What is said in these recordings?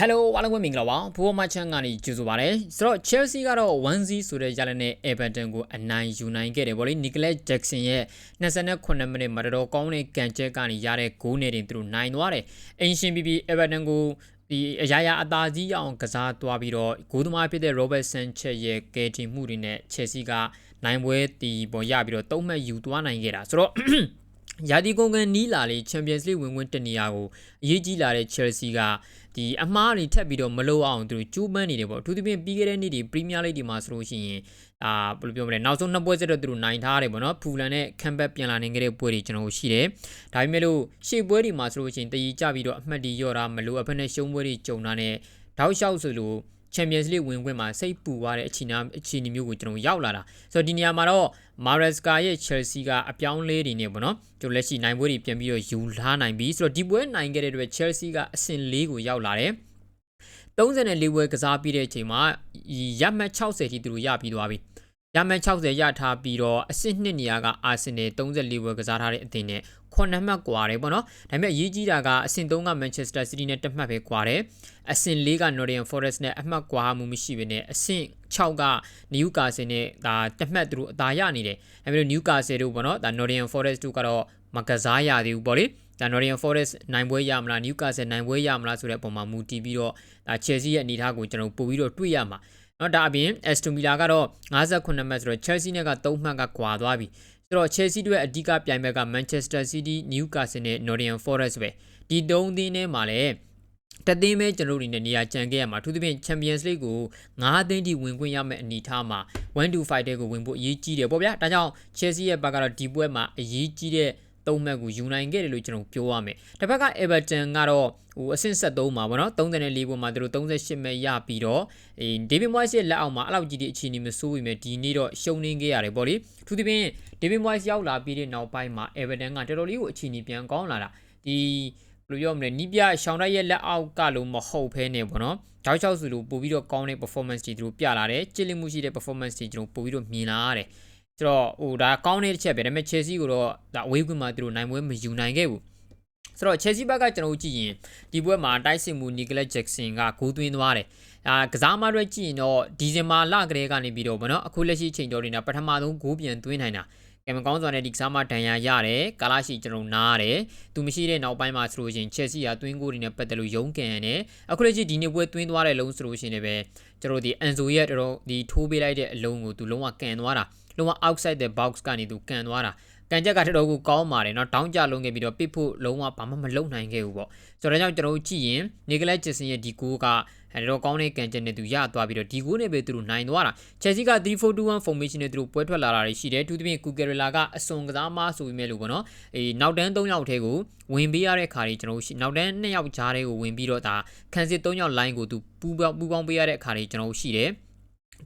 Hello အားလုံးပဲမင်္ဂလာပါဘူမချန်ကနေကြိုဆိုပါရစေဆိုတော့ Chelsea ကတော့1-0ဆိုတဲ့ရလနဲ့ Everton ကိုအနိုင်ယူနိုင်ခဲ့တယ်ဗောလေ Nicholas Jackson ရဲ့28မိနစ်မှာတော်ကောင်းတဲ့ကန်ချက်ကနေရတဲ့ဂိုးနဲ့တင်သူတို့နိုင်သွားတယ်အင်ရှင် BB Everton ကိုဒီအရာရာအသာကြီးအောင်ကစားသွားပြီးတော့ဂိုးသမားဖြစ်တဲ့ Robert Sanchez ရဲ့ကယ်တင်မှုတွေနဲ့ Chelsea ကနိုင်ပွဲတီပေါ်ရပြီးတော့သုံးမှတ်ယူသွားနိုင်ခဲ့တာဆိုတော့ရာဒီကုန်ကန်နီးလာလေ Champions League ဝင်ဝင်တနေရာကိုအရေးကြီးလာတဲ့ Chelsea က ဒီအမားတွေထက်ပြီးတော့မလို့အောင်သူတို့ကြိုးပမ်းနေတယ်ပေါ့အထူးသဖြင့်ပြီးခဲ့တဲ့နေ့ဒီ Premier League ဒီမှာဆိုလို့ရှိရင်အာဘယ်လိုပြောမလဲနောက်ဆုံးနှစ်ပွဲစတော့သူတို့နိုင်ထားတယ်ပေါ့နော်ဖူလန်နဲ့ခံဘက်ပြန်လာနေခဲ့တဲ့ပွဲတွေကျွန်တော်ရှိတယ်ဒါပေမဲ့လို့ရှေ့ပွဲဒီမှာဆိုလို့ရှိရင်တည်ကြပြီးတော့အမှတ်တွေရော့တာမလို့အဖက်နဲ့ရှုံးပွဲတွေကြုံတာနဲ့တောက်လျှောက်ဆိုလို့ Champions League ဝင်ခွင့်မှာစိတ်ပူသွားတဲ့အခြေအနေအခြေအနေမျိုးကိုကျွန်တော်ရောက်လာတာဆိုတော့ဒီနေရာမှာတော့ Maresca ရဲ့ Chelsea ကအပြောင်းလဲနေနေပေါ့နော်ကျွန်တော်လက်ရှိနိုင်ပွဲတွေပြန်ပြီးတော့ယူထားနိုင်ပြီဆိုတော့ဒီပွဲနိုင်ခဲ့တဲ့အတွက် Chelsea ကအဆင့်၄ကိုရောက်လာတယ်34ပွဲကစားပြီးတဲ့အချိန်မှာရမှတ်60ထိသူတို့ရပြီးသွားပြီ ရမှတ်60ရထားပြီးတော့အဆင့်2နေရာကအာဆင်နယ်34ပွဲကစားထားတဲ့အသင်းနဲ့9မှတ်ကွာတယ်ပေါ့နော်ဒါပေမဲ့အရေးကြီးတာကအဆင့်3က Manchester City နဲ့တစ်မှတ်ပဲကွာတယ်အဆင့်4က Nottingham Forest နဲ့အမှတ်ကွာမှုမရှိဘဲနဲ့အဆင့်6က Newcastle နဲ့ဒါတစ်မှတ်သူတို့အသာရနေတယ်ဒါပေမဲ့ Newcastle တို့ပေါ့နော်ဒါ Nottingham Forest တို့ကတော့မကစားရသေးဘူးပေါ့လေဒါ Nottingham Forest နိုင်ပွဲရမလား Newcastle နိုင်ပွဲရမလားဆိုတဲ့အပေါ်မှာမူတည်ပြီးတော့ဒါ Chelsea ရဲ့အနေအထားကိုကျွန်တော်ပို့ပြီးတော့တွေ့ရမှာ နော်ဒါအပြင် Aston Villa ကတော့58မှတ်ဆိုတော့ Chelsea နဲ့က3မှတ်ကကွာသွားပြီဆိုတော့ Chelsea တို့ရဲ့အဓိကပြိုင်ဘက်က Manchester City, Newcastle နဲ့ Nottingham Forest ပဲဒီ၃သင်းထဲမှာလည်းတသိန်းပဲကျွန်တော်တို့အနေနဲ့နေရာကျန်ခဲ့ရမှာအထူးသဖြင့် Champions League ကို9သိန်းထိဝင်ခွင့်ရမယ့်အနေအထားမှာ1-5တဲ့ကိုဝင်ဖို့အရေးကြီးတယ်ပေါ့ဗျာဒါကြောင့် Chelsea ရဲ့ဘက်ကတော့ဒီပွဲမှာအရေးကြီးတဲ့ သုံးမှတ်ကိုယူနိုင်ခဲ့တယ်လို့ကျွန်တော်ပြောရမယ်။တစ်ဖက်က Everton ကတော့ဟိုအဆင့်73မှာပေါ့နော်34ပွဲမှာသူတို့38မှတ်ရပြီးတော့အေ David Moyes ရဲ့လက်အောက်မှာအဲ့လောက်ကြီးတဲ့အခြေအနေမဆိုးပေမဲ့ဒီနေ့တော့ရှုံးနေခဲ့ရတယ်ပေါ့လေ။ထူးသဖြင့် David Moyes ရောက်လာပြီးတဲ့နောက်ပိုင်းမှာ Everton ကတော်တော်လေးကိုအခြေအနေပြန်ကောင်းလာတာ။ဒီဘယ်လိုပြောမလဲနီးပြရှောင်းတိုက်ရဲ့လက်အောက်ကလို့မဟုတ်ဖဲနဲ့ပေါ့နော်။တောက်ချောက်စုလို့ပို့ပြီးတော့ကောင်းတဲ့ performance တွေသူတို့ပြလာတယ်။ချစ်လစ်မှုရှိတဲ့ performance တွေကျွန်တော်ပို့ပြီးတော့မြင်လာရတယ်။ ဆိုတော့ဟိုဒါကောင်းတဲ့တစ်ချက်ပဲဒါပေမဲ့ Chelsea ကိုတော့ဒါအဝေးကွင်းမှာသူတို့နိုင်ပွဲမယူနိုင်ခဲ့ဘူးဆိုတော့ Chelsea ဘက်ကကျွန်တော်ကြည့်ရင်ဒီပွဲမှာတိုက်စစ်မှု Nicholas Jackson ကဂိုးသွင်းသွားတယ်အာကစားမတွေကြည့်ရင်တော့ဒီဇင်ဘာလကလေးကနေပြီးတော့ဗောနော်အခုလက်ရှိချိန်တော်နေတာပထမဆုံးဂိုးပြန်သွင်းနိုင်တာ ကံမကောင်းစွာနဲ့ဒီကစားမဒဏ်ရာရတယ်ကာလာရှိကျွန်တော်နားတယ်သူမရှိတဲ့နောက်ပိုင်းမှာဆိုလို့ရှိရင် Chelsea ကသွင်းဂိုးတွေနဲ့ပတ်သက်လို့ရုန်းကန်ရတယ်အခုလက်ရှိဒီနေ့ပွဲသွင်းသွားတဲ့လုံးဆိုလို့ရှိရင်လည်းပဲကျွန်တော်ဒီ Enzo ရဲ့တော်တော်ဒီထိုးပေးလိုက်တဲ့အလုံးကိုသူလုံးဝကန်သွားတာလုံးဝ outside the box ကနေသူကန်သွားတာ ကန်ချက်ကတော်တော်ကိုကောင်းပါတယ်เนาะတောင်းကြလုံးခဲ့ပြီးတော့ပစ်ဖို့လုံးဝဘာမှမလုပ်နိုင်ခဲ့ဘူးပေါ့ဆိုတော့ဒါကြောင့်ကျွန်တော်တို့ကြည့်ရင် Nicholas Jackson ရဲ့ဒီကိုကအဲ့တော့ကောင်းတဲ့ကန်ချက်နဲ့သူရသွားပြီးတော့ဒီကိုနဲ့ပဲသူတို့နိုင်သွားတာ Chelsea က3-4-2-1 formation နဲ့သူတို့ပွဲထွက်လာတာတွေရှိတယ်သူသဖြင့် Cucurella ကအစွန်ကစားမဆိုပြီးမဲ့လို့ပေါ့နော်အေးနောက်တန်း3ယောက်ထဲကိုဝင်ပေးရတဲ့ခါတွေကျွန်တော်တို့နောက်တန်း2ယောက်ကြားထဲကိုဝင်ပြီးတော့ဒါခန်းစစ်3ယောက် line ကိုသူပူပေါင်းပူပေါင်းပေးရတဲ့ခါတွေကျွန်တော်တို့ရှိတယ်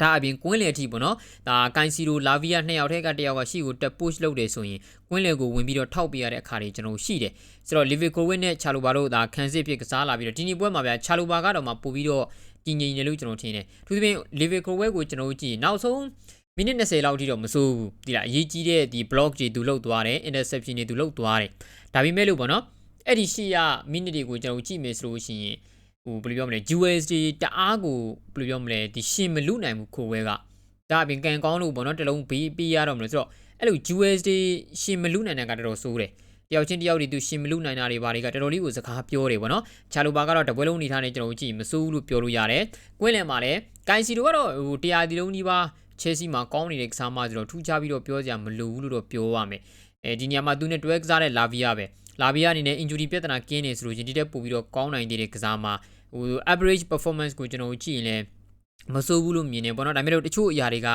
ဒါအပြင်ကွင်းလေအထိပေါ့နော်ဒါကန်စီရိုလာဗီယာနှစ်ယောက်ထဲကတစ်ယောက်ကရှီကိုတက် push လုပ်တယ်ဆိုရင်ကွင်းလေကိုဝင်ပြီးတော့ထောက်ပေးရတဲ့အခါတွေကျွန်တော်ရှိတယ်ဆိုတော့လီဗီကိုဝစ်နဲ့ချာလိုဘာတို့ဒါခံစစ်ဖြစ်ကစားလာပြီးတော့ဒီနေ့ပွဲမှာဗျာချာလိုဘာကတော့မှပို့ပြီးတော့တည်ငြိမ်နေလို့ကျွန်တော်ထင်တယ်သူသဖြင့်လီဗီကိုဝစ်ကိုကျွန်တော်ကြည့်နောက်ဆုံးမိနစ်20လောက်ထိတော့မစိုးဘူးဒီလားအရေးကြီးတဲ့ဒီ block တွေသူလုပ်သွားတယ် interception တွေသူလုပ်သွားတယ်ဒါပေမဲ့လို့ပေါ့နော်အဲ့ဒီရှေ့ရမိနစ်တွေကိုကျွန်တော်ကြည့်မယ်ဆိုလို့ရှိရင် ဟိုဘယ်လိုပြောမလဲ USD တအားကိုဘယ်လိုပြောမလဲဒီရှင်မလူနိုင်ဘူးခိုဝဲကဒါအပြင်ကန်ကောင်းလို့ပေါ့နော်တလုံးဘေးပေးရတော့မလို့ဆိုတော့အဲ့လို USD ရှင်မလူနိုင်တဲ့ကတော်တော်ဆိုးတယ်တယောက်ချင်းတယောက်တွေသူရှင်မလူနိုင်တာတွေဘာတွေကတော်တော်လေးကိုစကားပြောတယ်ပေါ့နော်ချာလိုပါကတော့တပွဲလုံးနေထားနေကျွန်တော်ကြည့်မစိုးဘူးလို့ပြောလို့ရတယ်ကွင်းလန်မှာလည်းကိုင်စီတို့ကတော့ဟိုတရားဒီလုံးဒီပါချဲစီမှာကောင်းနေတဲ့ကစားမဆိုတော့ထူးခြားပြီးတော့ပြောစရာမလိုဘူးလို့တော့ပြောရမယ်အဲဒီညမှာသူနဲ့တွဲကစားတဲ့လာဗီယာပဲလာဗီယာအနေနဲ့ injury ပြဿနာကင်းနေဆိုလို့ချင်းဒီတက်ပို့ပြီးတော့ကောင်းနိုင်တဲ့ကစားမ ဟို average performance ကိုကျွန်တော်ကြည့်ရင်လည်းမဆိုးဘူးလို့မြင်နေပေါ့နော်ဒါပေမဲ့တချို့အရာတွေက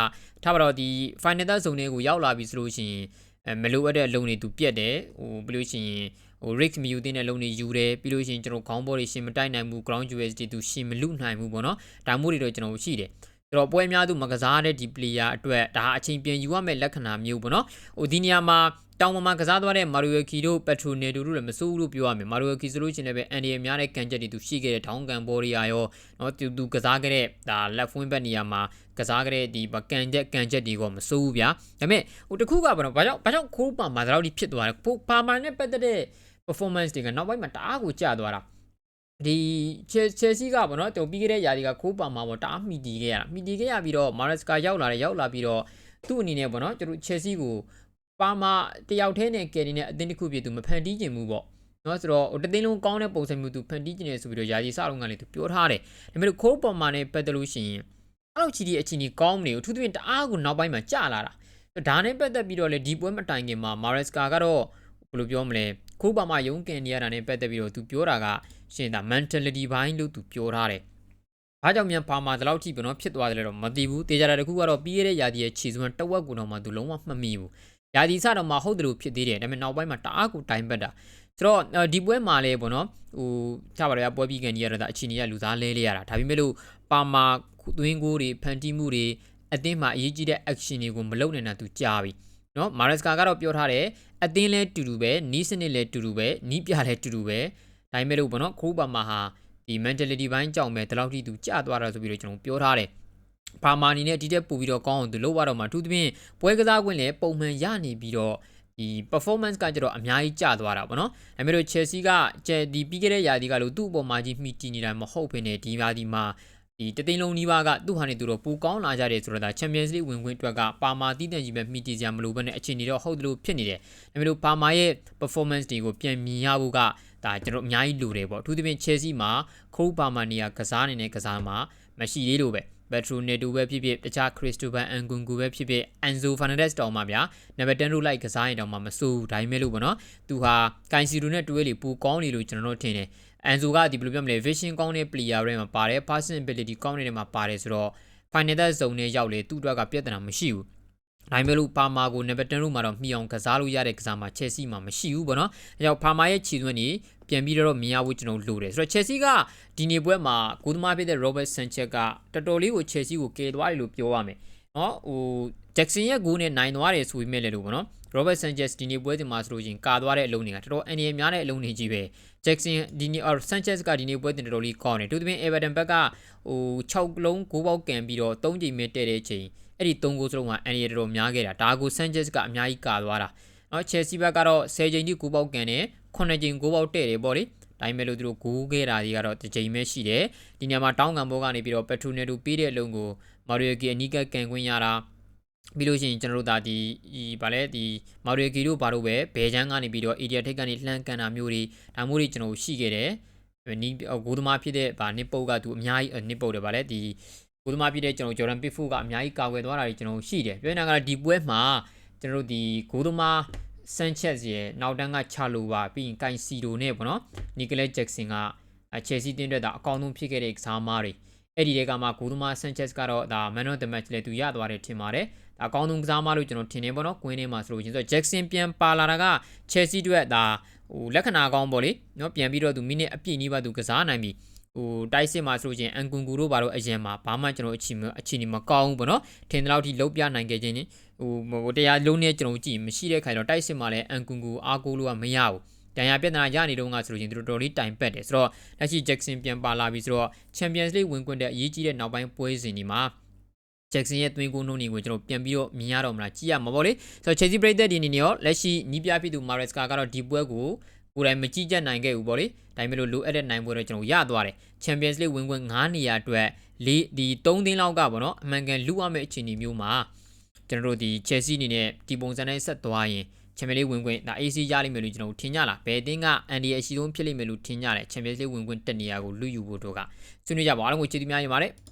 ထားပါတော့ဒီ final third zone တွေကိုရောက်လာပြီဆိုလို့ရှိရင်အဲမလိုအပ်တဲ့အလုံးတွေသူပြက်တယ်ဟိုပြီးလို့ရှိရင်ဟို risk မယူတဲ့အလုံးတွေယူတယ်ပြီးလို့ရှိရင်ကျွန်တော်ခေါင်းဘောတွေရှင်မတိုက်နိုင်ဘူး ground USD သူရှင်မလူနိုင်ဘူးပေါ့နော်ဒါမျိုးတွေတော့ကျွန်တော်ရှိတယ်ဆိုတော့ပွဲအများသူမကစားတဲ့ဒီ player အတွက်ဒါအချိန်ပြန်ယူရမယ့်လက္ခဏာမျိုးပေါ့နော်ဟိုဒီနေရာမှာ တောင်ပေါ်မှာကစားသွားတဲ့မာရိုယကီတို့ပက်ထရိုနေတူတို့လည်းမစိုးဘူးလို့ပြောရမယ်မာရိုယကီဆိုလို့ရှိရင်လည်းပဲအန်ဒီအများတဲ့ကန်ချက်တွေသူရှိခဲ့တဲ့ထောင်းကန်ဘောရီယာရောနော်သူသူကစားခဲ့တဲ့ဒါလက်ဖွင့်ဘက်နေရာမှာကစားခဲ့တဲ့ဒီကန်ချက်ကန်ချက်တွေကမစိုးဘူးဗျာဒါပေမဲ့ဟိုတခုကဘာလို့ဘာကြောင့်ဘာကြောင့်ခိုးပါမာဒါလောက်ကြီးဖြစ်သွားတယ်ပါမာနဲ့ပတ်သက်တဲ့ performance တွေကနောက်ပိုင်းမှာတအားကိုကျသွားတာဒီ Chelsea ကပေါ့နော်တော်ပြီးခဲ့တဲ့ຢာတွေကခိုးပါမှာပေါ့တအားမိတီခဲ့ရတာမိတီခဲ့ရပြီးတော့ Maresca ရောက်လာတယ်ရောက်လာပြီးတော့သူ့အနေနဲ့ပေါ့နော်ကျွန်တော် Chelsea ကို ပါမာတယောက်တည်းနဲ့ကယ်နေတဲ့အသင်းတစ်ခုပြည့်သူမဖန်တီးခြင်းဘူးပေါ့နော်ဆိုတော့ဟိုတသိန်းလုံးကောင်းတဲ့ပုံစံမျိုးသူဖန်တီးခြင်းနေဆိုပြီးတော့ຢာဒီစတော့ကလည်းသူပြောထားတယ်ဒါပေမဲ့ခိုးပေါ်မှာနဲ့ပတ်သက်လို့ရှိရင်အဲ့လိုချီဒီအချီနီကောင်းမနေဘူးသူတို့တအားကိုနောက်ပိုင်းမှာကြာလာတာဒါနဲ့ပတ်သက်ပြီးတော့လေဒီပွဲမတိုင်ခင်မှာမာရက်စကာကတော့ဘယ်လိုပြောမလဲခိုးပါမှာရုံးကန်နေရတာနဲ့ပတ်သက်ပြီးတော့သူပြောတာကရှင်ဒါ mentality ဘိုင်းလို့သူပြောထားတယ်။ဘာကြောင့်မြန်ပါမှာဒီလောက်ထိဘယ်တော့ဖြစ်သွားတယ်လဲတော့မသိဘူး။တေချာတာတခုကတော့ပြီးရတဲ့ယာဒီရဲ့ခြေစွမ်းတဝက်ကူတော့မှသူလုံးဝမမိဘူး။ ယာဒီစတော့မှဟုတ်တယ်လို့ဖြစ်သေးတယ်။ဒါပေမဲ့နောက်ပိုင်းမှာတအားကိုတိုင်ပတ်တာ။ဆိုတော့ဒီပွဲမှာလည်းပေါ့နော်ဟိုချပါရပွဲပြီးကန်ကြီးရတာအချင်းကြီးကလူသားလဲလဲရတာ။ဒါပေမဲ့လို့ပါမာသွင်းကိုတွေဖန်တီးမှုတွေအသင်းမှာအရေးကြီးတဲ့ action တွေကိုမလုပ်နိုင်တာသူကြားပြီ။နော်မာရက်စကာကတော့ပြောထားတယ်အသင်းလဲတူတူပဲနီးစနစ်လဲတူတူပဲနီးပြလဲတူတူပဲဒါပေမဲ့လို့ဘောနော်ခိုးပါမှာဟာဒီ mentality ဘိုင်းကြောင့်ပဲဒီလောက်ထိသူကြာသွားတာဆိုပြီးတော့ကျွန်တော်ပြောထားတယ် ဘာမာနီနဲ့ဒီတက်ပို့ပြီးတော့ကောင်းအောင်သူလုပ်ရတော့မှသူသဖြင့်ပွဲကစားခွင့်လည်းပုံမှန်ရနေပြီးတော့ဒီ performance ကကြတော့အများကြီးကျသွားတာပေါ့နော်။ဒါပေမဲ့လို့ Chelsea ကကျဲဒီပြီးခဲ့တဲ့ရာသီကလို့သူ့အပေါ်မှာကြီးမှီတည်နေတာမဟုတ်ဘဲနဲ့ဒီရာသီမှာဒီတသိန်းလုံးနီးပါးကသူ့ဟာနေသူတော့ပူကောင်းလာကြတယ်ဆိုတော့ဒါ Champions League ဝင်ခွင့်အတွက်ကပါမာတီးတန်ကြီးပဲမှီတည်စရာမလိုဘဲနဲ့အခြေအနေတော့ဟုတ်တယ်လို့ဖြစ်နေတယ်။ဒါပေမဲ့လို့ပါမာရဲ့ performance တွေကိုပြန်မြင်ရဖို့ကဒါကျွန်တော်အများကြီးလိုတယ်ပေါ့အထူးသဖြင့် Chelsea မှာခိုးပါမာနီယာကစားနေတဲ့ကစားမှာမရှိသေးလို့ပဲ Petro Neto ပဲဖြစ်ဖြစ်တခြား Cristobal Nkunku ပဲဖြစ်ဖြစ် Enzo Fernandez တောင်မှဗျာနံပါတ်10လို့လိုက်ကစားရင်တောင်မှမစိုးဘူးဒါပေမဲ့လို့ပေါ့နော်သူဟာ Kaisiro နဲ့တွဲလေပူကောင်းနေလို့ကျွန်တော်တို့ထင်တယ် Enzo ကဒီဘယ်လိုပြောမလဲ vision ကောင်းတဲ့ player တွေမှာပါတယ် passing ability ကောင်းနေတဲ့မှာပါတယ်ဆိုတော့ final third zone နဲ့ရောက်လေသူ့အတွက်ကပြဿနာမရှိဘူး ဒါပေမဲ့လို့ပါမာကိုနံပါတ်10လို့မှတော့မှီအောင်ကစားလို့ရတဲ့ကစားမှာ Chelsea မှာမရှိဘူးပေါ့နော်။အဲကြောင့်ပါမာရဲ့ခြေသွင်းနေပြန်ပြီးတော့မြင်ရဖို့ကျွန်တော်လိုတယ်ဆိုတော့ Chelsea ကဒီနေ့ပွဲမှာဂိုးသမားဖြစ်တဲ့ Robert Sanchez ကတော်တော်လေးကို Chelsea ကိုကယ်သွားတယ်လို့ပြောရမယ်။နော်ဟို Jackson ရဲ့ဂိုးနဲ့နိုင်သွားတယ်ဆိုပြီးမဲ့လေလို့ပေါ့နော်။ Robert Sanchez ဒီနေ့ပွဲစဉ်မှာဆိုလို့ရင်ကာသွားတဲ့အလုံးတွေကတော်တော်အန်ရများတဲ့အလုံးတွေကြီးပဲ Jackson ဒီနေ့ or Sanchez ကဒီနေ့ပွဲတင်တော်တော်လေးကောင်းတယ်သူတို့ပြင် Everton ဘက်ကဟို6လုံးဂိုးပေါက်ကန်ပြီးတော့3ချိန်မြင့်တဲ့တဲ့ချိန် အဲ့ဒီ၃ဂိုးစလုံးမှာအန်ရီတော်တော်များခဲ့တာဒါကိုဆန်ချက်ကအများကြီးကာသွားတာနော်ချယ်ဆီဘက်ကတော့10ချိန်ထိ9ပေါက်ကန်တယ်9ချိန်9ပေါက်တဲ့တယ်ပေါ့လေိုင်းမဲ့လို့သူတို့ဂိုးခဲ့တာကြီးကတော့တစ်ချိန်ပဲရှိတယ်ဒီနေရာမှာတောင်းကန်ဘောကနေပြီးတော့ပက်ထူနယ်တူပြီးတဲ့အလုံးကိုမာရီယိုကီအနီးကပ်ကန်ခွင့်ရတာပြီးလို့ရှိရင်ကျွန်တော်တို့ဒါဒီဗာလဲဒီမာရီယိုကီတို့ဘာလို့ပဲဘယ်ချမ်းကနေပြီးတော့အီဒီယာထိတ်ကနေလှမ်းကန်တာမျိုးတွေဒါမျိုးတွေကျွန်တော်ရှိခဲ့တယ်နီးဂိုးသမားဖြစ်တဲ့ဗာနစ်ပုတ်ကသူအများကြီးနစ်ပုတ်တယ်ဗာလဲဒီ ဂိုးသမားဖြစ်တဲ့ကျွန်တော်ဂျော်ဒန်ပစ်ဖူကအများကြီးကာကွယ်သွားတာတွေကျွန်တော်ရှိတယ်ပြောနေတာကဒီပွဲမှာကျွန်တော်တို့ဒီဂိုးသမားဆန်ချက်စ်ရဲ့နောက်တန်းကချလိုပါပြီးရင်ကိုင်စီဒိုနဲ့ပေါ့နော်နီကလက်ဂျက်ဆင်ကချယ်ဆီတင်းအတွက်ဒါအကောင်းဆုံးဖြစ်ခဲ့တဲ့ကစားမားတွေအဲ့ဒီတဲကမှဂိုးသမားဆန်ချက်စ်ကတော့ဒါ man of the match လေသူရသွားတယ်ထင်ပါတယ်ဒါအကောင်းဆုံးကစားမလို့ကျွန်တော်ထင်နေပေါ့နော်ကွင်းထဲမှာဆိုလို့ချင်းဆို Jackson ပြန်ပါလာတာက Chelsea အတွက်ဒါဟိုလက္ခဏာကောင်းပေါ့လေနော်ပြန်ပြီးတော့သူမိနစ်အပြည့်နီးပါးသူကစားနိုင်ပြီ ဟိုတိုက်စစ်မှာဆိုလို့ချင်းအန်ကွန်ကူတို့ဘာလို့အရင်မှာဘာမှကျွန်တော်အချိန်အချိန်မကောင်းဘူးပေါ့နော်ထင်တဲ့လောက်ထိလုံးပြနိုင်ခဲ့ခြင်းဟိုဟိုတရားလုံးနဲ့ကျွန်တော်ကြည့်မရှိတဲ့ခိုင်တော့တိုက်စစ်မှာလည်းအန်ကွန်ကူအားကိုးလို့ကမရဘူးတန်ရာပြဿနာရနေတော့ငါဆိုလို့ချင်းတို့တော်လေးတိုင်ပတ်တယ်ဆိုတော့လက်ရှိ Jackson ပြန်ပါလာပြီဆိုတော့ Champions League ဝင်ခွင့်တဲ့အရေးကြီးတဲ့နောက်ပိုင်းပွဲစဉ်ဒီမှာ Jackson ရဲ့သွင်းကိုနှုံးတွေကိုကျွန်တော်ပြန်ပြီးတော့မြင်ရတော့မလားကြည့်ရမှာပေါ့လေဆိုတော့ Chelsea ပြည်သက်ဒီအနေနဲ့ရောလက်ရှိနီးပြပြသူ Maresca ကတော့ဒီပွဲကို ကိုယ်တိုင်မကြည့်ကြနိုင်ခဲ့ဘူးပေါ့လေဒါပေမဲ့လို့လိုအပ်တဲ့နိုင်ပွဲတော့ကျွန်တော်ရသွားတယ် Champions League ဝင်ခွင့်9နေရာအတွက်လေးဒီ3သိန်းလောက်ကပေါ့နော်အမှန်ကန်လူရမယ့်အခြေအနေမျိုးမှာကျွန်တော်တို့ဒီ Chelsea အနေနဲ့ဒီပုံစံနဲ့ဆက်သွားရင်ချန်ပီယံလိဝင်ခွင့်ဒါ AC ရလိမ့်မယ်လို့ကျွန်တော်ထင်ကြလားဘယ်အသင်းကအန်ဒီအရှိဆုံးဖြစ်လိမ့်မယ်လို့ထင်ကြတယ်ချန်ပီယံလိဝင်ခွင့်တက်နေရကိုလူယူဖို့တို့ကဆွေးနွေးကြပါအားလုံးကိုကျေးဇူးများတင်ပါတယ်